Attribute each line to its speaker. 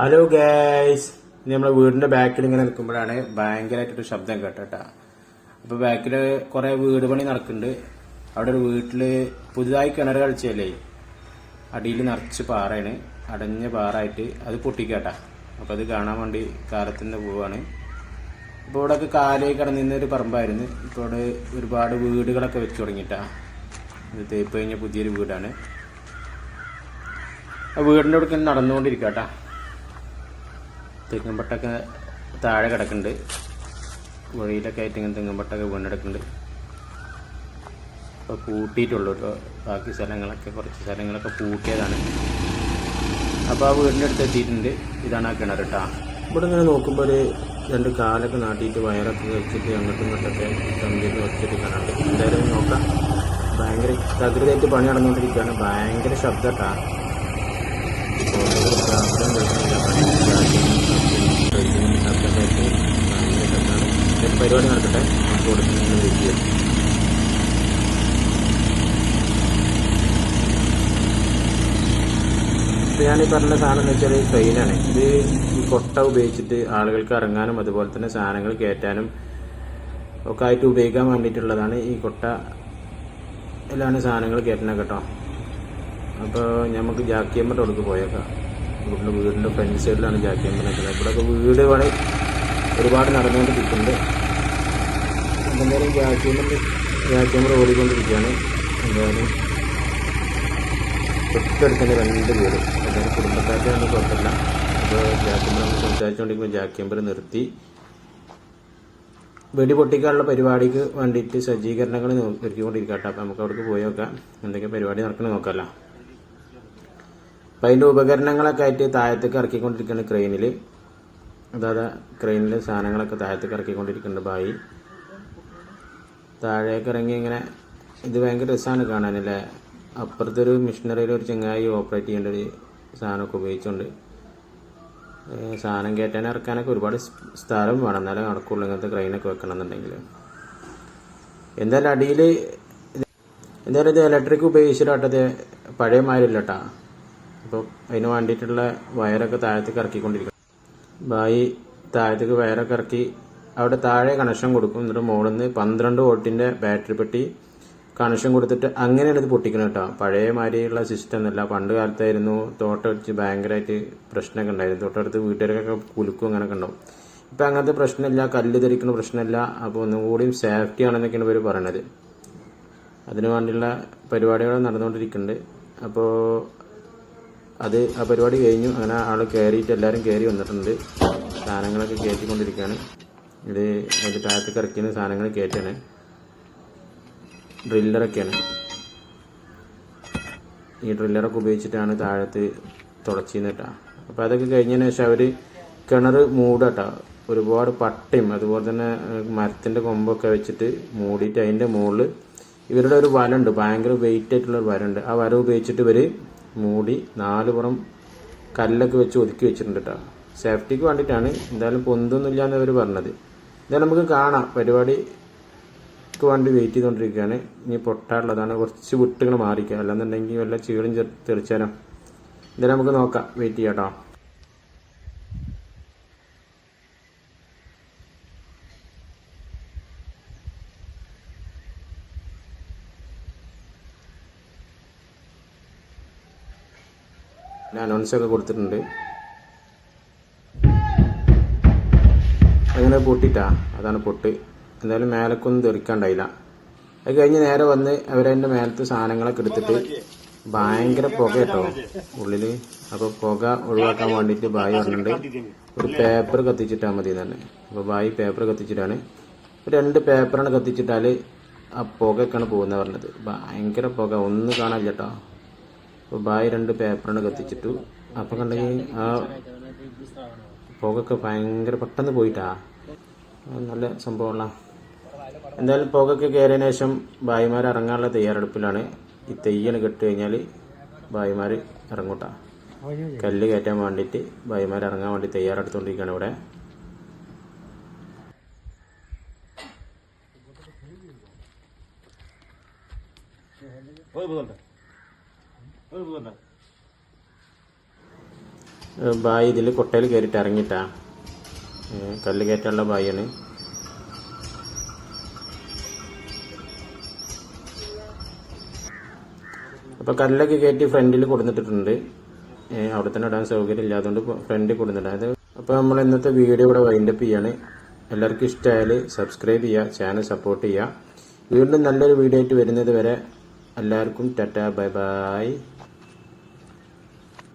Speaker 1: Hello guys നമ്മളെ വീടിന്റെ ബാക്കിൽ ഇങ്ങനെ നിൽക്കുമ്പോഴാണ് ഭയങ്കരമായിട്ടൊരു ശബ്ദം കേട്ടോ അപ്പൊ ബാക്കിൽ കുറെ വീട് പണി നടക്കുന്നുണ്ട്. അവിടെ ഒരു വീട്ടിൽ പുതുതായി കിണർ കളിച്ചല്ലേ അടിയിൽ നിറച്ച് പാറയാണ്. അടഞ്ഞ പാറായിട്ട് അത് പൊട്ടിക്കാട്ടാ. അപ്പൊ അത് കാണാൻ വേണ്ടി കാലത്തുനിന്ന് പോവാണ്. ഇപ്പോൾ ഇവിടെയൊക്കെ ഒക്കെ കിടന്നിരുന്ന ഒരു പറമ്പായിരുന്നു. ഇപ്പോൾ ഇവിടെ ഒരുപാട് വീടുകളൊക്കെ വെച്ച് തുടങ്ങിയിട്ടാ. ഇത് തേപ്പ് കഴിഞ്ഞ പുതിയൊരു വീടാണ്. വീടിന്റെ അവിടെ ഇങ്ങനെ നടന്നുകൊണ്ടിരിക്കാട്ടാ. തെങ്ങുംപട്ടൊക്കെ താഴെ കിടക്കുന്നുണ്ട്. വഴിയിലൊക്കെ ആയിട്ട് ഇങ്ങനെ തെങ്ങുംപട്ടൊക്കെ വീണെടുക്കുന്നുണ്ട്. ഇപ്പോൾ പൂട്ടിയിട്ടുള്ളൂ കേട്ടോ. ബാക്കി സ്ഥലങ്ങളൊക്കെ കുറച്ച് സ്ഥലങ്ങളൊക്കെ പൂട്ടിയതാണ്. അപ്പോൾ ആ വീടിന്റെ അടുത്ത് എത്തിയിട്ടുണ്ട്. ഇതാണ് ആ കിണർ കേട്ടോ. ഇവിടെ ഇങ്ങനെ നോക്കുമ്പോൾ ഒരു രണ്ട് കാലൊക്കെ നാട്ടിയിട്ട് വയറൊക്കെ വെച്ചിട്ട് അങ്ങോട്ടും ഇങ്ങോട്ടൊക്കെ കമ്പിയൊക്കെ വെച്ചിട്ട് കാണാറുണ്ട്. എന്തായാലും നോക്കാം. ഭയങ്കര തകൃതിയായിട്ട് പണി നടന്നുകൊണ്ടിരിക്കുകയാണ്. ഭയങ്കര ശബ്ദം കേട്ടോ ശബ്ദം കേൾക്കുന്നില്ല ശബ്ദമായിട്ട് ഭയങ്കര ശബ്ദമാണ് എന്തായാലും പരിപാടി നടക്കട്ടെ? നമുക്ക് കൊടുക്കുന്ന വെയിറ്റ് ഞാൻ ഈ പറഞ്ഞ സാധനം എന്ന് വെച്ചാൽ ട്രെയിനാണ് ഇത് ഈ കൊട്ട ഉപയോഗിച്ചിട്ട് ആളുകൾക്ക് ഇറങ്ങാനും അതുപോലെ തന്നെ സാധനങ്ങൾ കയറ്റാനും ഒക്കെ ആയിട്ട് ഉപയോഗിക്കാൻ വേണ്ടിയിട്ടുള്ളതാണ് ഈ കൊട്ട എല്ലാം സാധനങ്ങൾ കയറ്റണം കേട്ടോ. അപ്പോൾ നമുക്ക് ജാക്കിയമ്മയുടെ അടുക്ക് പോയേക്കാം. ഇവിടെ വീടിന്റെ ഫ്രണ്ട് സൈഡിലാണ് ജാക്കിയമ്മ നിൽക്കുന്നത് ഇവിടെയൊക്കെ വീട് വേണേൽ ഒരുപാട് നടന്നുകൊണ്ട് നിൽക്കുന്നുണ്ട് എന്തായാലും ജാക്കിയമ്മ വാക്യൂമർ ഓടിക്കൊണ്ടിരിക്കുകയാണ്. എന്തായാലും തൊട്ടടുത്ത് തന്നെ രണ്ട് വീട്. എന്തായാലും കുടുംബക്കാരുടെ ഒന്നും കുഴപ്പമില്ല. അപ്പോൾ ജാക്കിയമ്പർ നമ്മൾ സംസാരിച്ചുകൊണ്ടിരിക്കുമ്പോൾ ജാക്യൂമർ നിർത്തി. വെടി പൊട്ടിക്കാനുള്ള പരിപാടിക്ക് വേണ്ടിയിട്ട് സജ്ജീകരണങ്ങൾ ഒരുക്കിക്കൊണ്ടിരിക്കട്ടെ അപ്പം നമുക്ക് അവിടേക്ക് പോയി നോക്കാം. എന്തൊക്കെ പരിപാടി നടക്കണ നോക്കാമല്ലോ. അപ്പം അതിന്റെ ഉപകരണങ്ങളൊക്കെ ആയിട്ട് താഴത്തേക്ക് ഇറക്കിക്കൊണ്ടിരിക്കുകയാണ് ക്രെയിനിൽ. അതായത് ക്രെയിനിൽ സാധനങ്ങളൊക്കെ താഴത്തേക്ക് ഇറക്കിക്കൊണ്ടിരിക്കുന്നുണ്ട് ബായി. താഴേക്ക് ഇറങ്ങി ഇങ്ങനെ ഇത് ഭയങ്കര രസമാണ് കാണാനല്ലേ? അപ്പുറത്തൊരു മിഷനറിയിൽ ഒരു ചെങ്ങായി ഓപ്പറേറ്റ് ചെയ്യേണ്ട ഒരു സാധനമൊക്കെ ഉപയോഗിച്ചുകൊണ്ട് സാധനം കയറ്റാൻ ഇറക്കാനൊക്കെ ഒരുപാട് സ്ഥലം വേണം. എന്നാലേ നടക്കുള്ളൂ ഇങ്ങനത്തെ ക്രെയിനൊക്കെ വെക്കണം എന്നുണ്ടെങ്കിൽ എന്തായാലും അടിയിൽ എന്തായാലും ഇത് ഇലക്ട്രിക് ഉപയോഗിച്ചിട്ടാട്ടത് പഴയ മാരില്ല കേട്ടാ അപ്പോൾ അതിന് വേണ്ടിയിട്ടുള്ള വയറൊക്കെ താഴത്തേക്ക് ഇറക്കിക്കൊണ്ടിരിക്കണം ബായി താഴത്തേക്ക് വയറൊക്കെ ഇറക്കി അവിടെ താഴെ കണക്ഷൻ കൊടുക്കും. എന്നിട്ട് മുകളിൽ നിന്ന് പന്ത്രണ്ട് വോൾട്ടിന്റെ ബാറ്ററി പെട്ടി കണക്ഷൻ കൊടുത്തിട്ട് അങ്ങനെയാണ് ഇത് പൊട്ടിക്കുന്നത് കേട്ടോ. പഴയ മാതിരിയുള്ള സിസ്റ്റം എന്നല്ല പണ്ട് കാലത്തായിരുന്നു തോട്ടടിച്ച് ഭയങ്കരമായിട്ട് പ്രശ്നമൊക്കെ ഉണ്ടായിരുന്നു. തോട്ടടുത്ത് വീട്ടുകാർക്കൊക്കെ കുലുക്കും അങ്ങനെയൊക്കെ ഉണ്ടാവും. ഇപ്പം അങ്ങനത്തെ പ്രശ്നമില്ല. കല്ല് ധരിക്കുന്ന പ്രശ്നമില്ല. അപ്പോൾ ഒന്നും സേഫ്റ്റി ആണെന്നൊക്കെയാണ് ഇവർ പറയണത്. അതിനു വേണ്ടിയുള്ള പരിപാടികൾ നടന്നുകൊണ്ടിരിക്കുന്നുണ്ട്. അപ്പോൾ അത് ആ പരിപാടി കഴിഞ്ഞു. അങ്ങനെ ആൾ കയറിയിട്ട് എല്ലാവരും കയറി വന്നിട്ടുണ്ട്. സാധനങ്ങളൊക്കെ കയറ്റിക്കൊണ്ടിരിക്കുകയാണ് ഇത് അതിന്റെ താഴത്തേക്ക് ഇറക്കിയ സാധനങ്ങൾ കയറ്റാണ്. ഡ്രില്ലറൊക്കെയാണ് ഈ ഡ്രില്ലറൊക്കെ ഉപയോഗിച്ചിട്ടാണ് താഴത്ത് തുടച്ചിന്നിട്ടാ അപ്പോൾ അതൊക്കെ കഴിഞ്ഞതിന് ശേഷം അവർ കിണർ മൂടട്ടോ. ഒരുപാട് പട്ടയും അതുപോലെ തന്നെ മരത്തിന്റെ കൊമ്പൊക്കെ വെച്ചിട്ട് മൂടിയിട്ട് അതിന്റെ മുകളിൽ ഇവരുടെ ഒരു വലുണ്ട് ഭയങ്കര വെയിറ്റ് ആയിട്ടുള്ള ഒരു വലുണ്ട് ആ വര ഉപയോഗിച്ചിട്ട് ഇവർ മൂടി നാല് പുറം കല്ലൊക്കെ വെച്ച് ഒതുക്കി വെച്ചിട്ടുണ്ട് കേട്ടോ. സേഫ്റ്റിക്ക് വേണ്ടിയിട്ടാണ്. എന്തായാലും പൊന്തൊന്നുമില്ല എന്നവർ പറഞ്ഞത്. എന്തായാലും നമുക്ക് കാണാം. പരിപാടി ക്ക് വേണ്ടി വെയിറ്റ് ചെയ്തുകൊണ്ടിരിക്കുകയാണ് ഇനി പൊട്ടാനുള്ളതാണ്. കുറച്ച് വിട്ടുകൾ മാറിക്കുക അല്ലാന്നുണ്ടെങ്കിൽ വല്ല ചീളും തെറിച്ചാലോ. എന്തായാലും നമുക്ക് നോക്കാം. വെയിറ്റ് ചെയ്യാം കേട്ടോ അനൗൺസ് ഒക്കെ കൊടുത്തിട്ടുണ്ട്. അങ്ങനെ പൊട്ടിട്ടാ. അതാണ് പൊട്ട്. എന്തായാലും മേലക്കൊന്നും തെറിക്കാണ്ടായില്ല. അത് കഴിഞ്ഞ് നേരെ വന്ന് അവരതിന്റെ മേലത്ത് സാധനങ്ങളൊക്കെ എടുത്തിട്ട് ഭയങ്കര പുക കേട്ടോ. ഉള്ളിൽ അപ്പോൾ പുക ഒഴിവാക്കാൻ വേണ്ടിയിട്ട് ബായി പറഞ്ഞിട്ടുണ്ട് ഒരു പേപ്പർ കത്തിച്ചിട്ടാൽ മതി തന്നെ അപ്പോൾ ബായി പേപ്പർ കത്തിച്ചിട്ടാണ്. രണ്ട് പേപ്പറാണ് കത്തിച്ചിട്ടാൽ ആ പുകയൊക്കെയാണ് പോകുന്നത് പറഞ്ഞത്. ഭയങ്കര പുക. ഒന്ന് കാണാൻ കേട്ടോ. അപ്പോൾ ബായി രണ്ട് പേപ്പറാണ് കത്തിച്ചിട്ടു. അപ്പോൾ കണ്ടെങ്കിൽ ആ പുകയൊക്കെ ഭയങ്കര പെട്ടെന്ന് പോയിട്ടാ. നല്ല സംഭവമുള്ള. എന്തായാലും പുകയൊക്കെ കയറിയതിനു ശേഷം ഭായിമാർ ഇറങ്ങാനുള്ള തയ്യാറെടുപ്പിലാണ്. ഈ തെയ്യാണ് കെട്ട് കഴിഞ്ഞാൽ ഭായിമാർ ഇറങ്ങൂട്ടാ. കല്ല് കയറ്റാൻ വേണ്ടിയിട്ട് ഭായിമാർ ഇറങ്ങാൻ വേണ്ടി തയ്യാറെടുത്തുകൊണ്ടിരിക്കുകയാണ് ഇവിടെ. ബായി ഇതിൽ കൊട്ടയിൽ കയറിയിട്ട് ഇറങ്ങിയിട്ടാ. കല്ല് കയറ്റാനുള്ള ബായാണ് അപ്പോൾ കല്ലൊക്കെ കയറ്റി ഫ്രണ്ടിൽ കൊടുത്തിട്ടുണ്ട് അവിടെ തന്നെ ഇടാൻ സൗകര്യം ഇല്ലാത്തതുകൊണ്ട് ഫ്രണ്ടിൽ കൊടുത്തിട്ടുണ്ട് അത് അപ്പോൾ നമ്മൾ ഇന്നത്തെ വീഡിയോ ഇവിടെ വൈൻഡപ്പ് ചെയ്യാണ്. എല്ലാവർക്കും ഇഷ്ടമായാൽ സബ്സ്ക്രൈബ് ചെയ്യുക ചാനൽ സപ്പോർട്ട് ചെയ്യുക. വീണ്ടും നല്ലൊരു വീഡിയോ ആയിട്ട് വരുന്നത് വരെ എല്ലാവർക്കും ടാറ്റ ബൈ ബൈ.